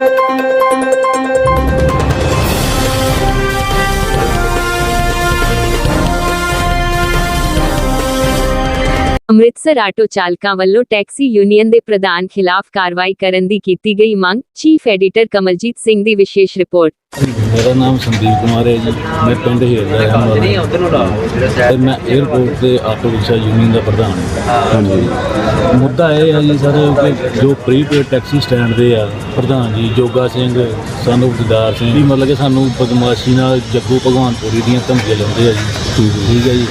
なんだって! Amritsar auto ਚਾਲਕਾਂ ਵੱਲੋਂ taxi union ਦੇ ਪ੍ਰਧਾਨ ਖਿਲਾਫ ਕਾਰਵਾਈ ਕਰਨ ਦੀ ਕੀਤੀ ਗਈ ਮੰਗ ਚੀਫ ਐਡੀਟਰ ਕਮਲਜੀਤ ਸਿੰਘ ਦੀ ਵਿਸ਼ੇਸ਼ ਰਿਪੋਰਟ। ਮੇਰਾ ਨਾਮ ਸੰਦੀਪ ਕੁਮਾਰ ਹੈ ਜੀ। ਮੈਂ ਪਿੰਡ ਹੀਰ ਦਾ ਰਹਿਣ ਵਾਲਾ ਹਾਂ। ਤੇ ਮੈਂ 에어ਪੋਰਟ ਤੇ ਆਟੋ ਰਿਕਸ਼ਾ ਯੂਨੀਅਨ ਦਾ ਪ੍ਰਧਾਨ ਹਾਂ। ਮੁੱਦਾ ਇਹ ਹੈ ਜੀ ਸਰ ਕਿ ਜੋ ਪ੍ਰੀਪੇਡ ਟੈਕਸੀ ਸਟੈਂਡ ਦੇ ਆ ਪ੍ਰਧਾਨ ਜੀ ਜੋਗਾ ਸਿੰਘ ਸਾਨੂੰ ਦਿਦਾਰ ਸਿੰਘ ਵੀ ਮਤਲਬ ਕਿ ਸਾਨੂੰ ਬਦਮਾਸ਼ੀ ਨਾਲ ਜੱਗੂ ਭਗਵਾਨਪੁਰੀ ਦੀਆਂ ਧਮਕੀਆਂ ਲਾਉਂਦੇ ਆ ਜੀ। ਠੀਕ ਹੈ ਜੀ।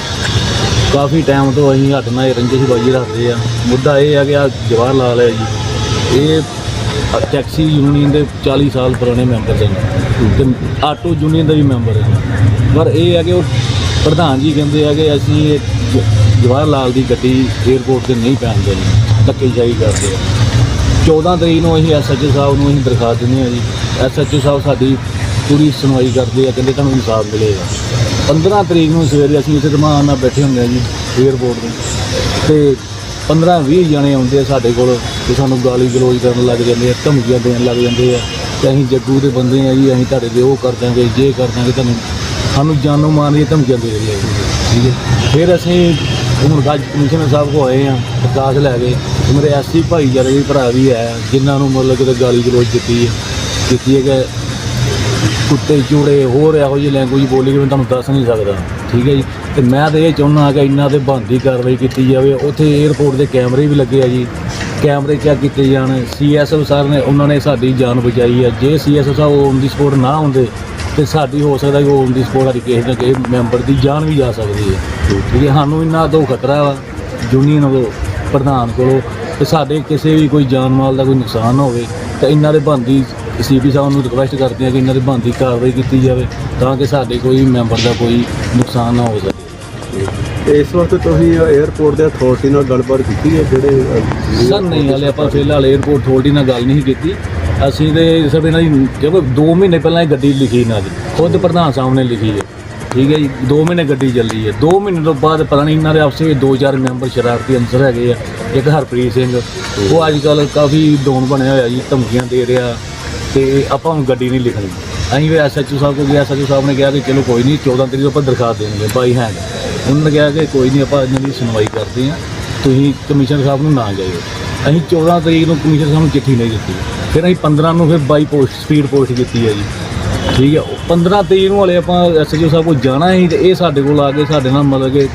ਕਾਫੀ ਟਾਈਮ ਤੋਂ ਅਸੀਂ ਹੱਥ ਨਾਲ ਰੰਜਿਸ਼ ਬਾਜੀ ਰੱਖਦੇ ਆ। ਮੁੱਦਾ ਇਹ ਆ ਕਿ ਆ ਜਵਾਹਰ ਲਾਲ ਹੈ ਜੀ। ਇਹ ਟੈਕਸੀ ਯੂਨੀਅਨ ਦੇ 40 ਸਾਲ ਪੁਰਾਣੇ ਮੈਂਬਰ ਸਨ ਤੇ ਆਟੋ ਯੂਨੀਅਨ ਦਾ ਵੀ ਮੈਂਬਰ ਹੈ ਪਰ ਇਹ ਹੈ ਕਿ ਉਹ ਪ੍ਰਧਾਨ ਜੀ ਕਹਿੰਦੇ ਆ ਕਿ ਅਸੀਂ ਇਹ ਜ- ਜਵਾਹਰ ਲਾਲ ਦੀ ਗੱਡੀ 에ਅਰਪੋਰਟ ਤੇ ਨਹੀਂ ਪੈਣ ਦੇਣੀ। ਧੱਕੇਸ਼ਾਹੀ ਕਰਦੇ ਆ। 14 ਤਰੀਕ ਨੂੰ ਅਸੀਂ ਐਸਐਚਓ ਸਾਹਿਬ ਨੂੰ ਅਸੀਂ ਦਰਖਾਸਤ ਦਿੰਦੇ ਆ ਜੀ। ਐਸਐਚਓ ਸਾਹਿਬ ਸਾਡੀ ਪੂਰੀ ਸੁਣਵਾਈ ਕਰਦੇ ਆ, ਕਹਿੰਦੇ ਤੁਹਾਨੂੰ ਇਨਸਾਫ ਮਿਲੇਗਾ। 15 ਤਰੀਕ ਨੂੰ ਸਵੇਰੇ ਅਸੀਂ ਇੱਥੇ ਰਮਾਨ ਨਾਲ ਬੈਠੇ ਹੁੰਦੇ ਆ ਜੀ 에ਅਰਪੋਰਟ ਤੇ ਤੇ 15 20 ਜਣੇ ਆਉਂਦੇ ਆ ਸਾਡੇ ਕੋਲ, ਤੇ ਸਾਨੂੰ ਗਾਲੀ ਗਲੋਚ ਕਰਨ ਲੱਗ ਜਾਂਦੇ ਆ, ਧਮਕੀਆਂ ਦੇਣ ਲੱਗ ਜਾਂਦੇ ਆ। ਤੇ ਅਸੀਂ ਜੱਗੂ ਦੇ ਬੰਦੇ ਆ ਜੀ, ਅਸੀਂ ਤੁਹਾਡੇ ਦੇ ਉਹ ਕਰ ਦਾਂਗੇ ਜੇ ਕਰ ਦਾਂਗੇ ਤੁਹਾਨੂੰ। ਸਾਨੂੰ ਜਾਨੋਂ ਮਾਰਨ ਦੀਆਂ ਧਮਕੀਆਂ ਦੇ ਰਹੇ ਆ ਠੀਕ ਹੈ। ਫਿਰ ਅਸੀਂ ਹੁਣ ਗੱਜ ਕਮਿਸ਼ਨਰ ਸਾਹਿਬ ਕੋ ਆਏ ਆ ਪ੍ਰਕਾਸ਼ ਲੈ ਕੇ ਮੇਰੇ ਐਸਸੀ ਭਾਈਚਾਰੇ ਦੇ ਭਰਾ ਵੀ ਆਏ ਆ ਜਿਨ੍ਹਾਂ ਨੂੰ ਮਤਲਬ ਕਿ ਗਾਲੀ ਗਲੋਚ ਦਿੱਤੀ ਹੈ। ਕੀਤੀ ਹੈ ਕਿ ਕੁੱਤੇ ਚੂੜੇ ਹੋਰ ਇਹੋ ਜਿਹੀ ਲੈਂਗੁਏਜ ਬੋਲੀ ਕਿ ਮੈਂ ਤੁਹਾਨੂੰ ਦੱਸ ਨਹੀਂ ਸਕਦਾ। ਠੀਕ ਹੈ ਜੀ? ਤੇ ਮੈਂ ਤਾਂ ਇਹ ਚਾਹੁੰਦਾ ਕਿ ਇੰਨਾ ਤੇ ਬੰਦੀ ਕਾਰਵਾਈ ਕੀਤੀ ਜਾਵੇ। ਉੱਥੇ 에ਅਰਪੋਰਟ ਦੇ ਕੈਮਰੇ ਵੀ ਲੱਗੇ ਆ ਜੀ। ਕੈਮਰੇ ਚੈੱਕ ਕੀਤੇ ਜਾਣ। ਸੀਐਸਐਫ ਸਰ ਨੇ ਉਹਨਾਂ ਨੇ ਸਾਡੀ ਜਾਨ ਬਚਾਈ ਆ। ਜੇ ਸੀਐਸਐਫ ਸਾਹਿਬ ਔਨ ਦੀ ਸਪੋਰਟ ਨਾ ਹੁੰਦੇ, ਤੇ ਸਾਡੀ ਹੋ ਸਕਦਾ ਕਿ ਔਨ ਦੀ ਸਪੋਰਟ ਵਾਲੀ ਕਿਸੇ ਨਾ ਕਿਸੇ ਮੈਂਬਰ ਦੀ ਜਾਨ ਵੀ ਜਾ ਸਕਦੀ ਹੈ। ਠੀਕ ਹੈ? ਸਾਨੂੰ ਇੰਨਾ ਤੋਂ ਖਤਰਾ ਵਾ ਯੂਨੀਅਨ ਵੱਲੋਂ, ਪ੍ਰਧਾਨ ਕੋਲੋਂ, ਤੇ ਸਾਡੇ ਕਿਸੇ ਵੀ ਕੋਈ ਜਾਨ ਮਾਲ ਦਾ ਕੋਈ ਨੁਕਸਾਨ ਨਾ ਹੋਵੇ। ਤਾਂ ਇਹਨਾਂ ਦੇ ਬੰਦੀ ਸੀਪੀ ਸਾਹਿਬ ਨੂੰ ਰਿਕਵੈਸਟ ਕਰਦੇ ਆ ਕਿ ਇਹਨਾਂ ਦੇ ਬੰਦੀ ਕਾਰਵਾਈ ਕੀਤੀ ਜਾਵੇ ਤਾਂ ਕਿ ਸਾਡੇ ਕੋਈ ਮੈਂਬਰ ਦਾ ਕੋਈ ਨੁਕਸਾਨ ਨਾ ਹੋ ਸਕੇ। ਤੇ ਇਸ ਵਕਤ ਤੁਸੀਂ 에ਅਰਪੋਰਟ ਦੇ ਅਥਾਰਟੀ ਨਾਲ ਗੱਲਬਾਤ ਕੀਤੀ ਹੈ ਜਿਹੜੇ ਸਰ ਨਹੀਂ ਹਾਲੇ ਆਪਾਂ ਫਿਲਹਾਲ 에ਅਰਪੋਰਟ ਅਥਾਰਟੀ ਨਾਲ ਗੱਲ ਨਹੀਂ ਕੀਤੀ। ਅਸੀਂ ਤੇ ਸਭ ਇਹਨਾਂ ਦੀ ਕਿਉਂਕਿ 2 ਮਹੀਨੇ ਪਹਿਲਾਂ ਇਹ ਗੱਡੀ ਲਿਖੀ ਇਹਨਾਂ ਦੀ ਖੁਦ ਪ੍ਰਧਾਨ ਸਾਹਿਬ ਨੇ ਲਿਖੀ ਹੈ। ਠੀਕ ਹੈ ਜੀ 2 ਮਹੀਨੇ ਗੱਡੀ ਚੱਲੀ ਹੈ। 2 ਮਹੀਨੇ ਤੋਂ ਬਾਅਦ ਪਤਾ ਨਹੀਂ ਇਹਨਾਂ ਦੇ ਆਪਸੇ ਵਿੱਚ ਦੋ ਚਾਰ ਮੈਂਬਰ ਸ਼ਰਾਰਤੀ ਅੰਸਰ ਹੈਗੇ ਆ, ਇੱਕ ਹਰਪ੍ਰੀਤ ਸਿੰਘ। ਉਹ ਅੱਜ ਕੱਲ ਕਾਫੀ ਡੋਨ ਬਣਿਆ ਹੋਇਆ ਜੀ, ਧਮਕੀਆਂ ਦੇ ਰਿਹਾ ਤੇ ਆਪਾਂ ਹੁਣ ਗੱਡੀ ਨਹੀਂ ਲਿਖਣੀ। ਅਸੀਂ ਵੀ ਐਸਐਚਓ ਸਾਹਿਬ ਕੋਲ ਗਿਆ ਐਸਐਚਓ ਸਾਹਿਬ ਨੇ ਕਿਹਾ ਕਿ ਚਲੋ ਕੋਈ ਨਹੀਂ 14 ਤਰੀਕ ਨੂੰ ਆਪਾਂ ਦਰਖਾਸਤ ਦੇਣਗੇ, ਬਾਈ ਹੈਂਡ। ਉਹਨਾਂ ਨੇ ਕਿਹਾ ਕਿ ਕੋਈ ਨਹੀਂ, ਆਪਾਂ ਇਹਨਾਂ ਦੀ ਸੁਣਵਾਈ ਕਰਦੇ ਹਾਂ। ਤੁਸੀਂ ਕਮਿਸ਼ਨਰ ਸਾਹਿਬ ਨੂੰ ਨਾ ਜਾਇਓ। ਅਸੀਂ 14 ਤਰੀਕ ਨੂੰ ਕਮਿਸ਼ਨਰ ਸਾਹਿਬ ਨੂੰ ਚਿੱਠੀ ਨਹੀਂ ਦਿੱਤੀ। ਫਿਰ ਅਸੀਂ 15 ਨੂੰ ਫਿਰ ਬਾਈ ਪੋਸਟ, ਸਪੀਡ ਪੋਸਟ ਕੀਤੀ ਹੈ ਜੀ। ਠੀਕ ਹੈ ਉਹ 15 ਤਰੀਕ ਨੂੰ ਵਾਲੇ ਆਪਾਂ ਐਸਐਚਓ ਸਾਹਿਬ ਕੋਲ ਜਾਣਾ ਸੀ ਤੇ ਇਹ ਸਾਡੇ ਕੋਲ ਆ ਕੇ ਸਾਡੇ ਨਾਲ ਮਤਲਬ ਕਿ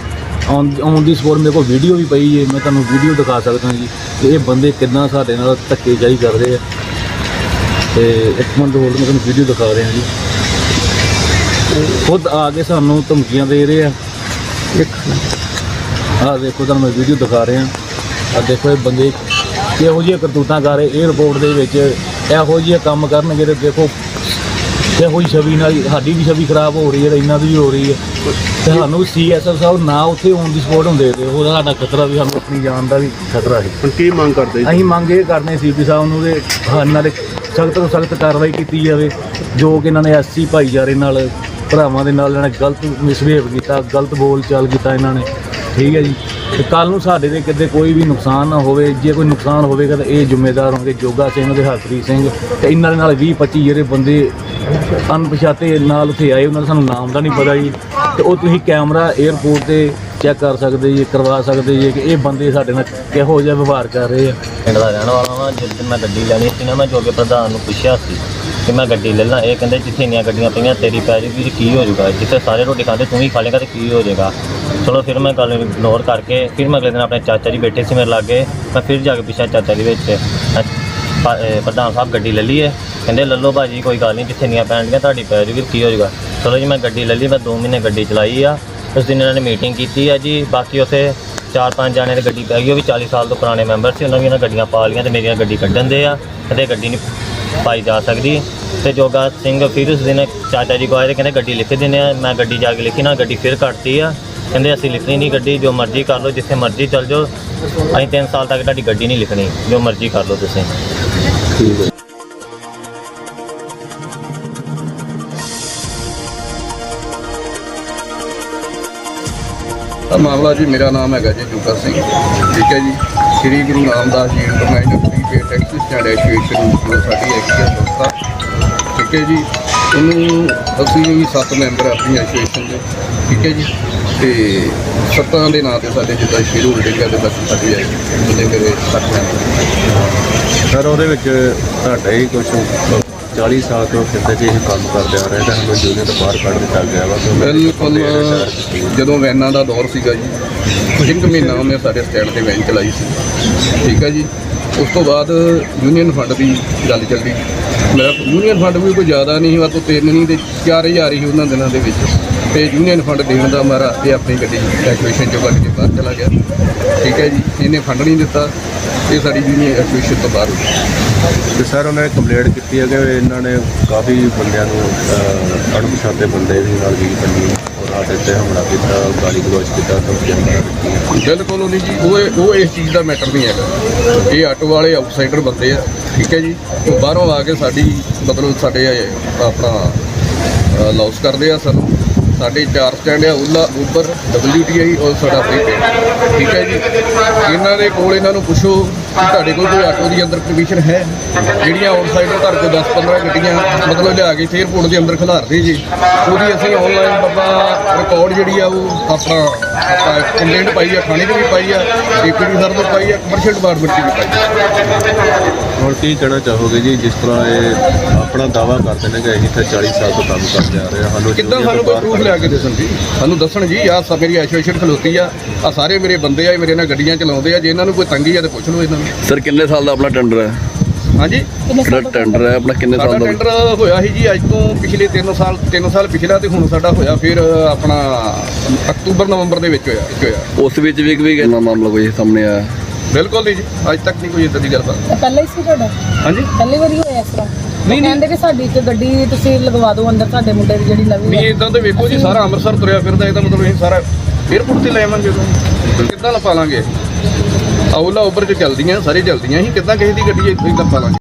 ਔਨ ਔਨ ਦੀ ਸਪੋਰਟ ਮੇਰੇ ਕੋਲ ਵੀਡੀਓ ਵੀ ਪਈ ਹੈ, ਮੈਂ ਤੁਹਾਨੂੰ ਵੀਡੀਓ ਦਿਖਾ ਸਕਦਾ ਜੀ ਕਿ ਇਹ ਬੰਦੇ ਕਿੰਨਾ ਸਾਡੇ ਨਾਲ ਧੱਕੇਸ਼ਾਹੀ ਕਰ ਰਹੇ ਆ। ਤੇ ਇੱਕ ਮਿੰਟ ਹੋਰ ਮੈਂ ਤੁਹਾਨੂੰ ਵੀਡੀਓ ਦਿਖਾ ਰਿਹਾ ਜੀ। ਖੁਦ ਆ ਕੇ ਸਾਨੂੰ ਧਮਕੀਆਂ ਦੇ ਰਹੇ ਆ। ਇੱਕ ਆ ਦੇਖੋ, ਤੁਹਾਨੂੰ ਮੈਂ ਵੀਡੀਓ ਦਿਖਾ ਰਿਹਾ। ਆ ਦੇਖੋ, ਇਹ ਬੰਦੇ ਇਹੋ ਜਿਹੀਆਂ ਕਰਤੂਤਾਂ ਕਰ ਰਹੇ 에ਅਰਪੋਰਟ ਦੇ ਵਿੱਚ ਇਹੋ ਜਿਹੇ ਕੰਮ ਕਰਨਗੇ ਤੇ ਦੇਖੋ ਕਿਹੋ ਜਿਹੀ ਛਵੀ ਨਾਲ ਸਾਡੀ ਵੀ ਛਵੀ ਖਰਾਬ ਹੋ ਰਹੀ ਹੈ ਤੇ ਇਹਨਾਂ ਦੀ ਵੀ ਹੋ ਰਹੀ ਹੈ। ਤੇ ਸਾਨੂੰ ਸੀਐਸਐਫ ਸਾਹਿਬ ਨਾ ਉੱਥੇ ਔਨ ਦੀ ਸਪੋਰਟ ਹੁੰਦੇ ਤੇ ਉਹਦਾ ਸਾਡਾ ਖਤਰਾ ਵੀ ਸਾਨੂੰ ਆਪਣੀ ਜਾਨ ਦਾ ਵੀ ਖਤਰਾ ਹੈ। ਹੁਣ ਕੀ ਮੰਗ ਕਰਦੇ ਜੀ? ਅਸੀਂ ਮੰਗ ਇਹ ਕਰਨੇ ਸੀਪੀ ਸਾਹਿਬ ਨੂੰ ਤੇ ਇਹਨਾਂ ਦੇ ਸਖਤ ਤੋਂ ਸਖਤ ਕਾਰਵਾਈ ਕੀਤੀ ਜਾਵੇ ਜੋ ਕਿ ਇਹਨਾਂ ਨੇ ਐਸਸੀ ਭਾਈਚਾਰੇ ਨਾਲ ਭਰਾਵਾਂ ਦੇ ਨਾਲ ਇਹਨਾਂ ਨੇ ਗਲਤ ਮਿਸਬਿਹੇਵ ਕੀਤਾ ਗਲਤ ਬੋਲ ਚਾਲ ਕੀਤਾ ਇਹਨਾਂ ਨੇ। ਠੀਕ ਹੈ ਜੀ। ਤੇ ਕੱਲ ਨੂੰ ਸਾਡੇ ਦੇ ਕਿਤੇ ਕੋਈ ਵੀ ਨੁਕਸਾਨ ਨਾ ਹੋਵੇ ਜੇ ਕੋਈ ਨੁਕਸਾਨ ਹੋਵੇਗਾ ਤਾਂ ਇਹ ਜ਼ਿੰਮੇਦਾਰ ਹੋਣਗੇ ਜੋਗਾ ਸਿੰਘ ਤੇ ਹਰਪ੍ਰੀਤ ਸਿੰਘ ਤੇ ਇਹਨਾਂ ਦੇ ਨਾਲ 20 25 ਜਿਹੜੇ ਬੰਦੇ ਅਣਪਛਾਤੇ ਨਾਲ ਉੱਥੇ ਆਏ, ਉਹਨਾਂ ਦਾ ਸਾਨੂੰ ਨਾਮ ਦਾ ਨਹੀਂ ਪਤਾ ਜੀ। ਤੇ ਉਹ ਤੁਸੀਂ ਕੈਮਰਾ 에ਅਰਪੋਰਟ ਤੇ ਚੈੱਕ ਕਰ ਸਕਦੇ ਜੀ, ਕਰਵਾ ਸਕਦੇ ਜੀ ਕਿ ਇਹ ਬੰਦੇ ਸਾਡੇ ਨਾਲ ਕਿਹੋ ਜਿਹਾ ਵਿਵਹਾਰ ਕਰ ਰਹੇ ਆ। ਪਿੰਡ ਦਾ ਰਹਿਣ ਵਾਲਾ ਵਾਂ, ਜਿਸ ਦਿਨ ਮੈਂ ਗੱਡੀ ਲੈਣੀ ਸੀ ਨਾ, ਮੈਂ ਜੋਗੇ ਪ੍ਰਧਾਨ ਨੂੰ ਪੁੱਛਿਆ ਸੀ ਕਿ ਮੈਂ ਗੱਡੀ ਲੈ ਲਾਂ। ਇਹ ਕਹਿੰਦੇ, ਜਿੱਥੇ ਇੰਨੀਆਂ ਗੱਡੀਆਂ ਪਈਆਂ, ਤੇਰੀ ਪੈ ਜੂਗੀ ਤੇ ਕੀ ਹੋ ਜਾਊਗਾ? ਜਿੱਥੇ ਸਾਰੇ ਰੋਟੀ ਖਾਂਦੇ, ਤੂੰ ਵੀ ਖਾ ਲੇਗਾ ਤੇ ਕੀ ਹੋ ਜਾਏਗਾ? ਚਲੋ, ਫਿਰ ਮੈਂ ਗੱਲ ਇਗਨੋਰ ਕਰਕੇ, ਫਿਰ ਮੈਂ ਅਗਲੇ ਦਿਨ ਆਪਣੇ ਚਾਚਾ ਜੀ ਬੈਠੇ ਸੀ ਮੇਰੇ ਲਾਗੇ। ਮੈਂ ਫਿਰ ਜਾ ਕੇ ਪੁੱਛਿਆ ਚਾਚਾ ਜੀ ਵਿੱਚ ਮੈਂ ਪ੍ਰਧਾਨ ਸਾਹਿਬ ਗੱਡੀ ਲੈ ਲਈਏ। ਕਹਿੰਦੇ, ਲੱਲੋ ਭਾਜੀ, ਕੋਈ ਗੱਲ ਨਹੀਂ, ਜਿੱਥੇ ਇੰਨੀਆਂ ਪੈਣਗੀਆਂ, ਤੁਹਾਡੀ ਪੈ ਜੂਗੀ, ਕੀ ਹੋ ਜਾਊਗਾ? ਚਲੋ ਜੀ, ਮੈਂ ਗੱਡੀ ਲੈ ਲਈ, ਮੈਂ 2 ਮਹੀਨੇ ਗੱਡੀ ਚਲਾਈ ਆ। ਉਸ ਦਿਨ ਇਹਨਾਂ ਨੇ ਮੀਟਿੰਗ ਕੀਤੀ ਆ ਜੀ। ਬਾਕੀ ਉੱਥੇ ਚਾਰ ਪੰਜ ਜਾਣੇ ਦੀ ਗੱਡੀ ਪੈ ਗਈ, ਉਹ ਵੀ 40 ਸਾਲ ਤੋਂ ਪੁਰਾਣੇ ਮੈਂਬਰ ਸੀ, ਉਹਨਾਂ ਦੀਆਂ ਗੱਡੀਆਂ ਪਾ ਲਈਆਂ ਤੇ ਮੇਰੀਆਂ ਗੱਡੀ ਕੱਢਣ ਦੇ ਆ ਕਦੇ ਗੱਡੀ ਨਹੀਂ ਪਾਈ ਜਾ ਸਕਦੀ। ਤੇ ਜੋਗਾ ਸਿੰਘ ਫਿਰ ਉਸ ਦਿਨ ਚਾਚਾ ਜੀ ਕੋ ਆਏ ਤੇ ਕਹਿੰਦੇ, ਗੱਡੀ ਲਿਖ ਦਿੰਦੇ ਆ। ਮੈਂ ਗੱਡੀ ਜਾ ਕੇ ਲਿਖੀ ਨਾ ਗੱਡੀ ਫਿਰ ਕੱਟਤੀ ਆ। ਕਹਿੰਦੇ, ਅਸੀਂ ਲਿਖਣੀ ਨਹੀਂ ਗੱਡੀ, ਜੋ ਮਰਜ਼ੀ ਕਰ ਲਓ, ਜਿੱਥੇ ਮਰਜ਼ੀ ਚੱਲ ਜਾਓ। ਅਸੀਂ 3 ਸਾਲ ਤੱਕ ਤੁਹਾਡੀ ਗੱਡੀ ਨਹੀਂ ਲਿਖਣੀ, ਜੋ ਮਰਜ਼ੀ ਕਰ ਲਓ ਤੁਸੀਂ। ਠੀਕ ਹੈ। ਮਾਮਲਾ ਜੀ, ਮੇਰਾ ਨਾਮ ਹੈਗਾ ਜੀ ਜੁਗਾ ਸਿੰਘ। ਠੀਕ ਹੈ ਜੀ। Sri Guru Ramdas ji international prepaid taxi stand association ਜੋ ਸਾਡੀ ਹੈਗੀ ਸੰਸਥਾ। ਠੀਕ ਹੈ ਜੀ। ਉਹਨੂੰ ਅਸੀਂ ਸੱਤ ਮੈਂਬਰ ਆਪਣੀ ਐਸੋਸੀਏਸ਼ਨ ਦੇ। ਠੀਕ ਹੈ ਜੀ। ਤੇ ਸੱਤਾਂ ਦੇ ਨਾਂ ਤੇ ਸਾਡੇ ਜਿੱਦਾਂ ਸ਼ੇਰੂ ਹੋਲਡਿੰਗ ਹੈ ਤੇ ਬਾਕੀ ਸਾਡੀ ਹੈ ਉਹਦੇ ਮੇਰੇ ਸੱਤ ਮੈਂਬਰ। ਸਰ ਉਹਦੇ ਵਿੱਚ ਤੁਹਾਡਾ ਹੀ ਕੁਝ 40 ਸਾਲ ਤੋਂ ਕਿਤੇ ਜੀ ਇਹ ਕੰਮ ਕਰਦੇ ਆ ਰਹੇ ਤਾਂ ਸਾਨੂੰ ਜੂਨੀਅਰ ਤੋਂ ਬਾਹਰ ਕੱਢ ਦਿੱਤਾ ਗਿਆ ਵਾ ਕਿਉਂਕਿ ਬਿਲਕੁਲ ਜਦੋਂ ਵੈਨਾਂ ਦਾ ਦੌਰ ਸੀਗਾ ਜੀ ਇੱਕ ਮਹੀਨਾ ਉਹਨੇ ਸਾਡੇ ਸਟੈਂਡ ਤੇ ਵੈਨ ਚਲਾਈ ਸੀ। ਠੀਕ ਹੈ ਜੀ? ਉਸ ਤੋਂ ਬਾਅਦ ਯੂਨੀਅਨ ਫੰਡ ਦੀ ਗੱਲ ਚੱਲੀ ਮੇਰਾ ਯੂਨੀਅਨ ਫੰਡ ਵੀ ਕੋਈ ਜ਼ਿਆਦਾ ਨਹੀਂ ਵਾ ਤੋਂ ਤਿੰਨ ਨਹੀਂ ਤੇ 4000 ਹੀ ਉਹਨਾਂ ਦਿਨਾਂ ਦੇ ਵਿੱਚ। ਤੇ ਯੂਨੀਅਨ ਫੰਡ ਦੇਣ ਦਾ ਮਾਰਾ ਇਹ ਆਪਣੀ ਗੱਡੀ ਐਸੋਸੀਏਸ਼ਨ ਚੋਂ ਕੱਢ ਕੇ ਬਾਹਰ ਚਲਾ ਗਿਆ। ਠੀਕ ਹੈ ਜੀ? ਇਹਨੇ ਫੰਡ ਨਹੀਂ ਦਿੱਤਾ ਇਹ ਸਾਡੀ ਯੂਨੀਅਨ ਐਸੋਸੀਏਸ਼ਨ ਤੋਂ ਬਾਹਰ ਹੋ ਗਈ ਤੇ ਸਰ ਨੇ ਕੰਪਲੇਂਟ ਕੀਤੀ ਹੈ ਕਿ ਇਹਨਾਂ ਨੇ ਕਾਫੀ ਬੰਦਿਆਂ ਨੂੰ ਅਹ, ਅਣਪਛਾਤੇ ਬੰਦੇ ਵੀ ਨਾਲ ਵੀ ਬੰਦੀ ਔਰ ਸਾਡੇ ਤੇ ਹਮਲਾ ਕੀਤਾ ਗਾਲੀ ਗਲੋਚ ਕੀਤਾ ਧਮਕੀਆਂ ਵਗੈਰਾ ਦਿੱਤੀਆਂ। ਬਿਲਕੁਲ ਨਹੀਂ ਜੀ ਉਹ ਉਹ ਇਸ ਚੀਜ਼ ਦਾ ਮੈਟਰ ਨਹੀਂ ਹੈਗਾ। ਇਹ ਆਟੋ ਵਾਲੇ ਆਊਟਸਾਈਡਰ ਬੰਦੇ ਆ ਠੀਕ ਹੈ ਜੀ? ਉਹ ਬਾਹਰੋਂ ਆ ਕੇ ਸਾਡੀ ਮਤਲਬ ਸਾਡੇ ਇਹ ਆਪਣਾ ਲਾਸ ਕਰਦੇ ਆ ਸਾਨੂੰ। ਸਾਡੇ ਚਾਰ ਸਟੈਂਡ ਆ ਉਲਾ ਉਬਰ WTI ਔਰ ਸਾਡਾ ਪ੍ਰੀਪੇਡ ਠੀਕ ਹੈ ਜੀ? ਇਹਨਾਂ ਦੇ ਕੋਲ ਇਹਨਾਂ ਨੂੰ ਪੁੱਛੋ ਕਿ ਤੁਹਾਡੇ ਕੋਲ ਕੋਈ ਆਟੋ ਦੀ ਅੰਦਰ ਪਰਮਿਸ਼ਨ ਹੈ? ਜਿਹੜੀਆਂ ਆਊਟਸਾਈਡਰ ਤੁਹਾਡੇ ਕੋਲ 10 15 ਗੱਡੀਆਂ ਮਤਲਬ ਲਿਆ ਕੇ 에어ਪੋਰਟ ਦੇ ਅੰਦਰ ਖਿਲਾਰਦੇ ਜੀ। ਉਹਦੀ ਅਸੀਂ ਆਨਲਾਈਨ ਬਾਬਾ ਰਿਕਾਰਡ ਜਿਹੜੀ ਆ ਉਹ ਆਪਣਾ ਕੰਪਲੇਂਟ ਪਾਈ ਆ ਥਾਣੇ 'ਚ ਵੀ ਪਾਈ ਆ ਡਿਪਟੀ ਸਰ ਤੋਂ ਪਾਈ ਆ ਕਮਰਸ਼ੀਅਲ ਡਿਪਾਰਟਮੈਂਟ 'ਚ ਵੀ ਪਾਈ ਆ। ਹੁਣ ਕੀ ਕਹਿਣਾ ਚਾਹੋਗੇ ਜੀ ਜਿਸ ਤਰ੍ਹਾਂ ਇਹ ਆਪਣਾ ਦਾਵਾ ਕਰਦੇ ਨੇ ਕਿ ਅਸੀਂ ਇੱਥੇ 40 ਸਾਲ ਤੋਂ ਕੰਮ ਕਰਦੇ ਆ ਰਹੇ ਹਾਂ ਸਾਨੂੰ ਕਿੱਦਾਂ ਜੂਨੀਅਰ ਸਾਨੂੰ ਕੋਈ ਪ੍ਰੂਫ ਲਿਆ ਕੇ ਦੱਸਣ ਜੀ ਸਾਨੂੰ ਦੱਸਣ ਜੀ ਆਹ ਸਭ ਮੇਰੀ ਐਸੋਸੀਏਸ਼ਨ ਖਲੋਤੀ ਆ ਆ ਸਾਰੇ ਮੇਰੇ ਬੰਦੇ ਆ ਇਹ ਮੇਰੇ ਨਾਲ ਗੱਡੀਆਂ ਚਲਾਉਂਦੇ ਆ ਜੇ ਇਹਨਾਂ ਨੂੰ ਕੋਈ ਤੰਗੀ ਆ ਤੇ ਪੁੱਛ ਲਓ ਇਹਨਾਂ ਨੂੰ। ਸਰ ਕਿੰਨੇ ਸਾਲ ਦਾ ਆਪਣਾ ਟੈਂਡਰ ਹੈ? ਹਾਂਜੀ? ਜਿਹੜਾ ਟੈਂਡਰ ਹੈ ਆਪਣਾ ਕਿੰਨੇ ਸਾਡਾ ਸਾਲ ਦਾ? ਟੈਂਡਰ ਹੋਇਆ ਸੀ ਜੀ ਅੱਜ ਤੋਂ ਪਿਛਲੇ 3 ਸਾਲ 3 ਸਾਲ ਪਿਛਲਾ ਤੇ ਹੁਣ ਸਾਡਾ ਹੋਇਆ ਫਿਰ ਆਪਣਾ ਅਕਤੂਬਰ ਨਵੰਬਰ ਦੇ ਵਿੱਚ ਹੋਇਆ ਹੋਇਆ। ਉਸ ਵਿੱਚ ਵੀ ਵੀ ਕਿੰਨਾ ਮਾਮਲਾ ਕੋਈ ਸਾਹਮਣੇ ਆਇਆ? ਬਿਲਕੁਲ ਨਹੀਂ ਜੀ ਅੱਜ ਤੱਕ ਨਹੀਂ ਕੋਈ ਇਦਾਂ ਦੀ ਇਹ ਪਹਿਲਾਂ ਹੀ ਸੀ ਤੁਹਾਡਾ? ਹਾਂਜੀ? ਪਹਿਲੀ ਵਾਰੀ ਹੋਇਆ ਇਸ ਤਰ੍ਹਾਂ? ਨਹੀਂ। ਕਹਿੰਦੇ ਕਿ ਸਾਡੀ ਇੱਕ ਗੱਡੀ ਤੁਸੀਂ ਲਗਵਾ ਦਿਓ ਅੰਦਰ ਤੁਹਾਡੇ ਮੁੰਡੇ ਦੀ ਜਿਹੜੀ ਨਵੀਂ ਨਹੀਂ ਇਦਾਂ ਤੇ ਵੇਖੋ ਜੀ ਸਾਰਾ ਅੰਮ੍ਰਿਤਸਰ ਤੁਰਿਆ ਫਿਰਦਾ ਇਹਦਾ ਮਤਲਬ ਅਸੀਂ ਸਾਰਾ 에어ਪੋਰਟ ਤੇ ਲੈ ਆਵਾਂਗੇ ਉਹਨੂੰ ਕਿੱਦਾਂ ਲਪਾ ਲਾਂਗੇ? ਆਉਲਾ ਉੱਪਰ ਚ ਚੱਲਦੀਆਂ ਸਾਰੇ ਚੱਲਦੀਆਂ ਅਸੀਂ ਕਿੱਦਾਂ ਕਿਸੇ ਦੀ ਗੱਡੀ ਇੱਥੇ ਹੀ ਲਪਾ ਲਾਂਗੇ?